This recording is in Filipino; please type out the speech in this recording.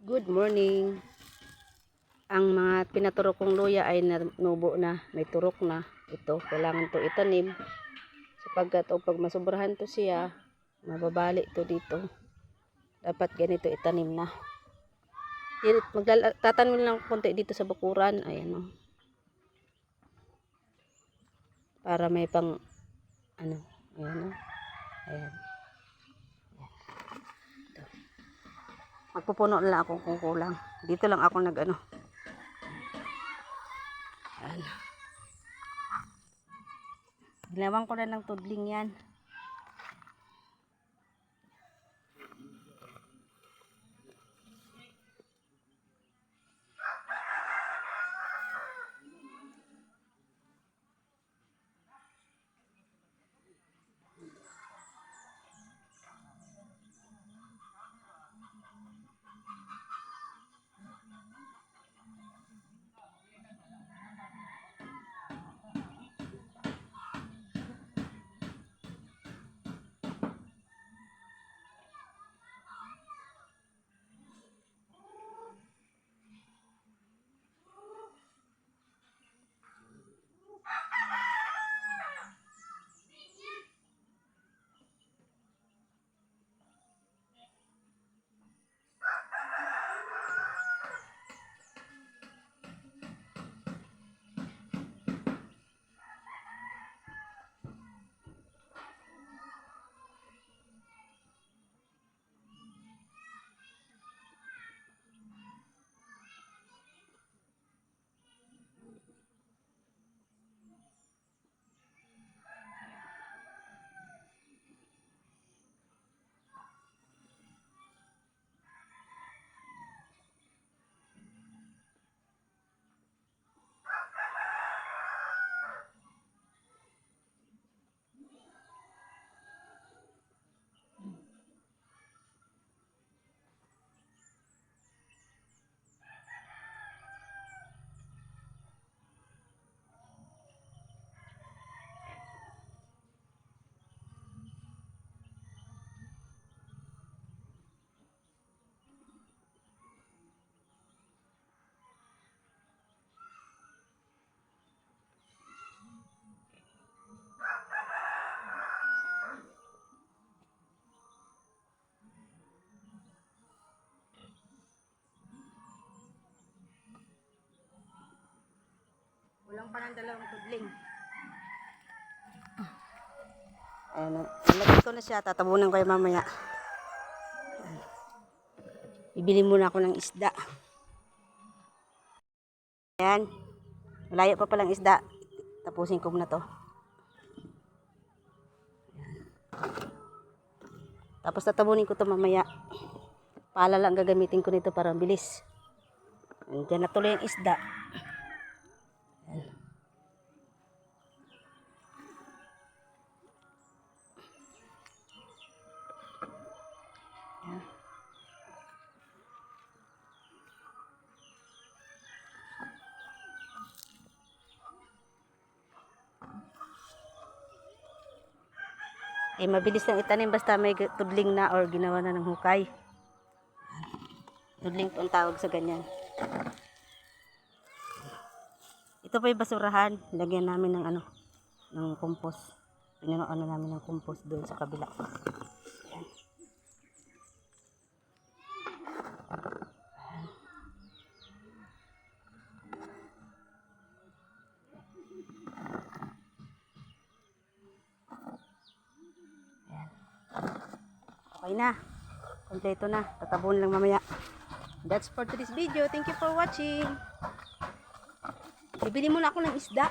Good morning. Ang mga pinaturok kong luya ay nanubo na, may turok na. Ito, kailangan to itanim. Sapagkat o pag masobrahan to siya, mababali to dito. Dapat ganito itanim na. Dito, maglala, tatanim lang konti dito sa bakuran. Ayan o. Para may pang, ano, ayan o. Ayan. Magpupuno na lang ako kung kulang. Dito lang ako nag ano. Ginawan ko na ng tudling yan. Pa ng dalawang tudling. Ayan, ilagay ko na siya. Tatabunan ko yung mamaya. Bibili muna ako ng isda. Ayan. Malayo pa palang isda. Tapusin ko muna to. Tapos tatabunin ko to mamaya. Pala lang gagamitin ko nito para bilis. Diyan na tuloy yung isda. Eh, mabilis lang itanim basta may tudling na or ginawa na ng hukay. Tudling po ang tawag sa ganyan. Ito pa yung basurahan. Lagyan namin ng ano, ng compost. Pinanoan na namin ng compost doon sa kabila. Okay na. Kompleto na. Tatabon lang mamaya. That's for today's video. Thank you for watching. Bibili muna ako ng isda.